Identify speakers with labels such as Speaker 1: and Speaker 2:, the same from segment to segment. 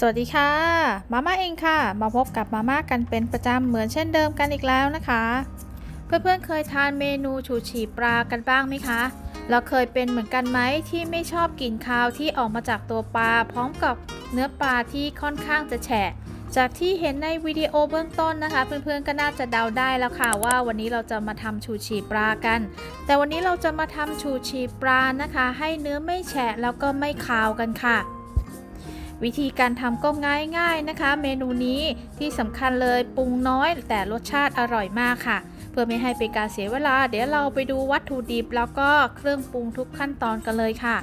Speaker 1: สวัสดีค่ะมาม่าเองค่ะ มาพบกับมาม่ากันเป็นประจำเหมือนเช่นเดิมกันอีกแล้วนะคะ เพื่อนๆเคยทานเมนูฉูฉีปลากันบ้างไหมคะ เราเคยเป็นเหมือนกันไหมที่ไม่ชอบกลิ่นคาวที่ออกมาจากตัวปลา พร้อมกับเนื้อปลาที่ค่อนข้างจะแฉะ จากที่เห็นในวิดีโอเบื้องต้นนะคะ เพื่อนๆก็น่าจะเดาได้แล้วค่ะว่าวันนี้เราจะมาทำฉูฉีปลากัน แต่วันนี้เราจะมาทำฉูฉีปลานะคะ ให้เนื้อไม่แฉะแล้วก็ไม่คาวกันค่ะ วิธีการทำก็ง่ายๆนะคะ เมนูนี้ที่สำคัญเลยปรุงน้อยแต่รสชาติอร่อยมากค่ะ เพื่อไม่ให้เป็นการเสียเวลา เดี๋ยวเราไปดูวัตถุดิบแล้วก็เครื่องปรุงทุกขั้นตอนกันเลยค่ะ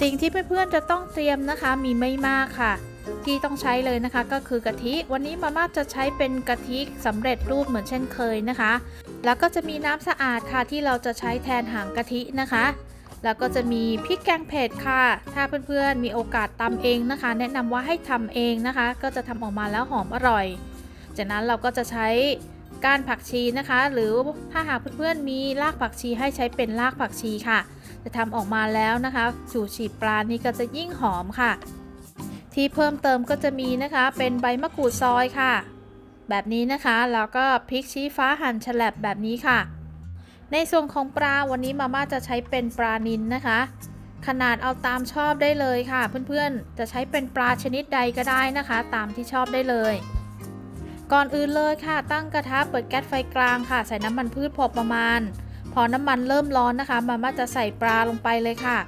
Speaker 1: สิ่งที่เพื่อนๆจะต้องเตรียมนะคะมีไม่มากค่ะ ที่ต้องใช้เลยนะคะก็คือกะทิ วันนี้มาม่าจะใช้เป็นกะทิสำเร็จรูปเหมือนเช่นเคยนะคะ แล้วก็จะมีน้ำสะอาดค่ะที่เราจะใช้แทนหางกะทินะคะ แล้วก็จะมีพริกแกงเผ็ดค่ะ ถ้าเพื่อนๆมีโอกาสตำเองนะคะ แนะนำว่าให้ทำเองนะคะ ก็จะทำออกมาแล้วหอมอร่อย จากนั้นเราก็จะใช้ก้านผักชีนะคะ หรือถ้าหากเพื่อนๆมีรากผักชีให้ใช้เป็นรากผักชีค่ะ จะทำออกมาแล้วนะคะสูฉีปลานี่ก็จะยิ่งหอมค่ะ ที่เพิ่มเติมก็จะมีนะคะ เป็นใบมะกรูดซอยค่ะ แบบนี้นะคะแล้วก็พริกชี้ฟ้าหั่นฉลับแบบนี้ค่ะ ในส่วนของปลาวันนี้มาม่าจะใช้เป็นปลานิลนนะคะ ขนาดเอาตามชอบได้เลยค่ะ เพื่อนๆ จะใช้เป็นปลาชนิดใดก็ได้นะคะ ตามที่ชอบได้เลย ก่อนอื่นเลยค่ะ ตั้งกระทะเปิดแก๊สไฟกลางค่ะ ใส่น้ำมันพืชพอประมาณ พอน้ำมันเริ่มร้อนนะคะ มาม่าจะใส่ปลาลงไปเลยค่ะ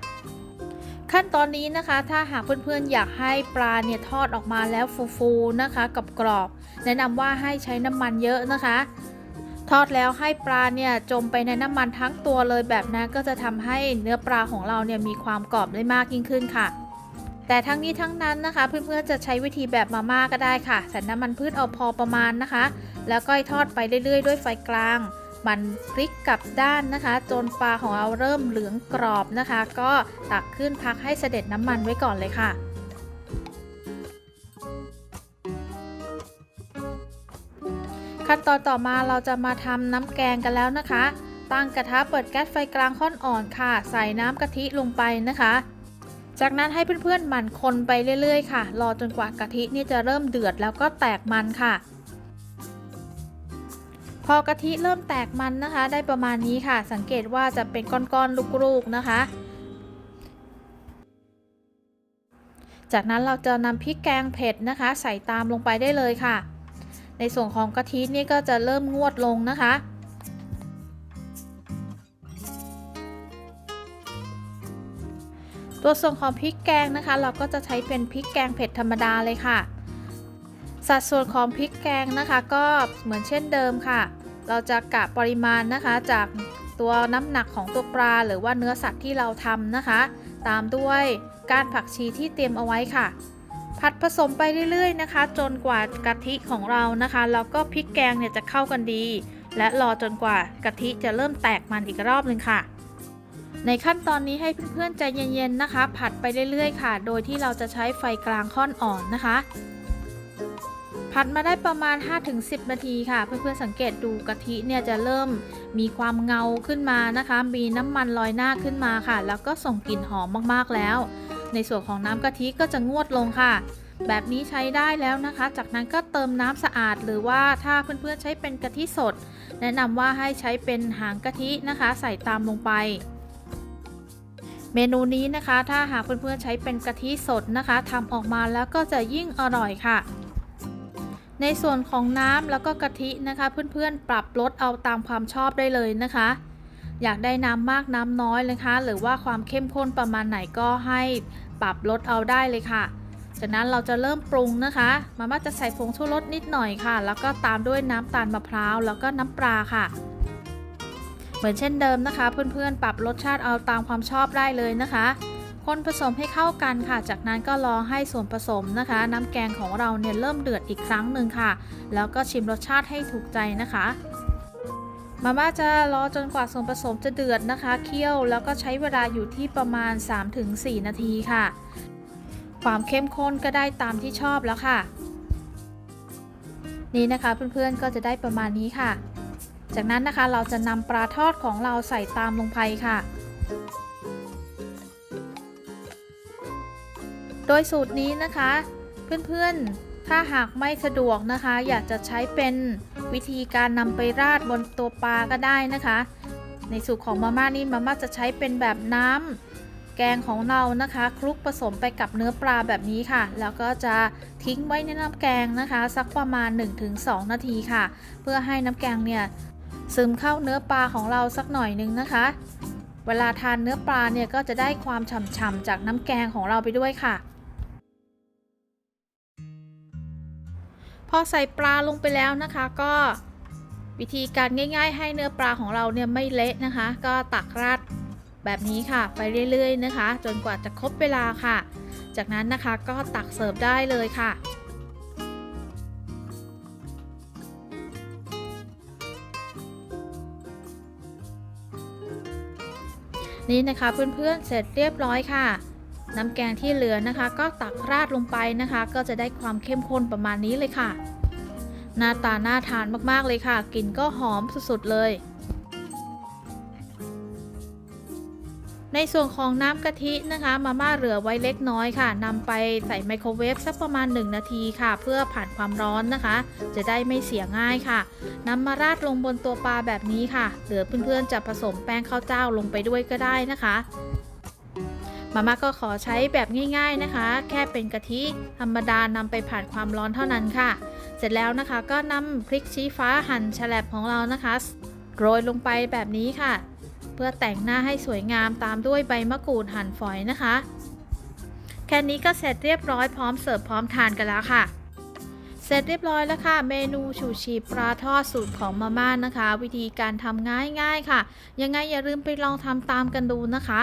Speaker 1: ขั้นตอนนี้นะคะ ถ้าหากเพื่อนๆ อยากให้ปลาเนี่ยทอดออกมาแล้วฟูๆนะคะกับกรอบๆแนะนำว่าให้ใช้น้ำมันเยอะนะคะ ทอดแล้วให้ปลาเนี่ยจมไปในน้ำมันทั้งตัวเลยแบบนั้นก็จะทำให้เนื้อปลาของเราเนี่ยมีความกรอบได้มากยิ่งขึ้นค่ะ แต่ทั้งนี้ทั้งนั้นนะคะ เพื่อนๆจะใช้วิธีแบบมาม่าก็ได้ค่ะใส่น้ำมันพืชเอาพอประมาณนะคะ แล้วก็ทอดไปเรื่อยๆ ด้วยไฟกลางมันพลิกกลับด้านนะคะ จนปลาของเราเริ่มเหลืองกรอบนะคะ ก็ตักขึ้นพักให้เสด็จน้ำมันไว้ก่อนเลยค่ะ ขั้นตอนต่อมาเราจะมาทำน้ำแกงกันแล้วนะคะ ตั้งกระทะเปิดแก๊สไฟกลางค่อนอ่อนค่ะ ใส่น้ำกะทิลงไปนะคะ จากนั้นให้เพื่อนๆหมั่นคนไปเรื่อยๆ ค่ะ รอจนกว่ากะทินี่จะเริ่มเดือดแล้วก็แตกมันค่ะ พอกะทิเริ่มแตกมันนะคะ ได้ประมาณนี้ค่ะ สังเกตว่าจะเป็นก้อนๆลูกๆนะคะจากนั้นเราจะนำพริกแกงเผ็ดนะคะ ใส่ตามลงไปได้เลยค่ะ ในส่วนของกะทินี่ก็จะเริ่มงวดลงนะคะ ตัวส่วนของพริกแกงนะคะ เราก็จะใช้เป็นพริกแกงเผ็ดธรรมดาเลยค่ะ สัดส่วนของพริกแกงนะคะก็เหมือนเช่นเดิมค่ะ เราจะกะปริมาณนะคะจากตัวน้ำหนักของตัวปลาหรือว่าเนื้อสัตว์ที่เราทำนะคะ ตามด้วยก้านผักชีที่เตรียมเอาไว้ค่ะ ผัดผสมไปเรื่อยๆนะคะ จนกว่ากะทิของเรานะคะแล้วก็พริกแกงเนี่ยจะเข้ากันดี และรอจนกว่ากะทิจะเริ่มแตกมันอีกรอบหนึ่งค่ะ ในขั้นตอนนี้ให้เพื่อนๆใจเย็นๆนะคะ ผัดไปเรื่อยๆค่ะ โดยที่เราจะใช้ไฟกลางค่อนอ่อนนะคะ ผัดมาได้ประมาณ 5-10 นาทีค่ะ เพื่อนๆสังเกตดูกะทิเนี่ยจะเริ่มมีความเงาขึ้นมานะคะ มีน้ำมันลอยหน้าขึ้นมาค่ะ แล้วก็ส่งกลิ่นหอมมากๆแล้ว ในส่วนของน้ำกะทิก็จะงวดลงค่ะ แบบนี้ใช้ได้แล้วนะคะ จากนั้นก็เติมน้ำสะอาด หรือว่าถ้าเพื่อนๆใช้เป็นกะทิสด แนะนำว่าให้ใช้เป็นหางกะทินะคะ ใส่ตามลงไปเมนูนี้นะคะถ้าหากเพื่อนๆใช้เป็นกะทิสดนะคะทำออกมาแล้วก็จะยิ่งอร่อยค่ะ ในส่วนของน้ำแล้วก็กะทินะคะ เพื่อนๆปรับลดเอาตามความชอบได้เลยนะคะ อยากได้น้ำมากน้ำน้อยเลยคะ หรือว่าความเข้มข้นประมาณไหนก็ให้ปรับลดเอาได้เลยค่ะ จากนั้นเราจะเริ่มปรุงนะคะ มาม่าจะใส่ผงชูรสนิดหน่อยค่ะ แล้วก็ตามด้วยน้ำตาลมะพร้าวแล้วก็น้ำปลาค่ะ เหมือนเช่นเดิมนะคะ เพื่อนๆ ปรับรสชาติเอาตามความชอบได้เลยนะคะคนผสมให้เข้ากันค่ะ จากนั้นก็รอให้ส่วนผสมนะคะ น้ำแกงของเราเนี่ยเริ่มเดือดอีกครั้งหนึ่งค่ะ แล้วก็ชิมรสชาติให้ถูกใจนะคะ มาม่าจะรอจนกว่าส่วนผสมจะเดือดนะคะ เคี่ยวแล้วก็ใช้เวลาอยู่ที่ประมาณ 3-4 นาทีค่ะ ความเข้มข้นก็ได้ตามที่ชอบแล้วค่ะ นี่นะคะเพื่อนๆก็จะได้ประมาณนี้ค่ะ จากนั้นนะคะเราจะนำปลาทอดของเราใส่ตามลงไปค่ะโดยสูตรนี้นะคะ เพื่อนๆ ถ้าหากไม่สะดวกนะคะ อยากจะใช้เป็นวิธีการนำไปราดบนตัวปลาก็ได้นะคะ ในสูตรของมาม่านี่มาม่าจะใช้เป็นแบบน้ำแกงของเรานะคะคลุกผสมไปกับเนื้อปลาแบบนี้ค่ะ แล้วก็จะทิ้งไว้ในน้ำแกงนะคะ สักประมาณ 1-2 นาทีค่ะ เพื่อให้น้ำแกงเนี่ยซึมเข้าเนื้อปลาของเราสักหน่อยนึงนะคะ เวลาทานเนื้อปลาเนี่ยก็จะได้ความฉ่ำๆจากน้ำแกงของเราไปด้วยค่ะ พอใส่ปลาลงไปแล้วนะคะ ก็วิธีการง่าย ๆ ให้เนื้อปลาของเราเนี่ยไม่เละนะคะ ก็ตักราดแบบนี้ค่ะ ไปเรื่อยๆนะคะ จนกว่าจะครบเวลาค่ะ จากนั้นนะคะก็ตักเสิร์ฟได้เลยค่ะนี่นะคะเพื่อนๆเสร็จเรียบร้อยค่ะ น้ำแกงที่เหลือนะคะ ก็ตักราดลงไปนะคะ ก็จะได้ความเข้มข้นประมาณนี้เลยค่ะ หน้าตาน่าทานมากๆเลยค่ะกลิ่นก็หอมสุดๆเลยในส่วนของน้ำกะทินะคะ มาม่าเหลือไว้เล็กน้อยค่ะนำไปใส่ไมโครเวฟสักประมาณ 1 นาทีค่ะ เพื่อผ่านความร้อนนะคะ จะได้ไม่เสียง่ายค่ะนำมาราดลงบนตัวปลาแบบนี้ค่ะ เหลือเพื่อนๆจะผสมแป้งข้าวเจ้าลงไปด้วยก็ได้นะคะ มาม่าก็ขอใช้แบบง่าย ๆนะคะ แค่เป็นกะทิธรรมดานำไปผ่านความร้อนเท่านั้นค่ะ เสร็จแล้วนะคะก็นำพริกชี้ฟ้าหั่นแฉลบของเรานะคะ โรยลงไปแบบนี้ค่ะ เพื่อแต่งหน้าให้สวยงามตามด้วยใบมะกรูดหั่นฝอยนะคะ แค่นี้ก็เสร็จเรียบร้อยพร้อมเสิร์ฟพร้อมทานกันแล้วค่ะเสร็จเรียบร้อยแล้วค่ะ เมนูชูชีปลาทอดสูตรของมาม่านะคะ วิธีการทำง่ายๆค่ะ ยังไงอย่าลืมไปลองทำตามกันดูนะคะ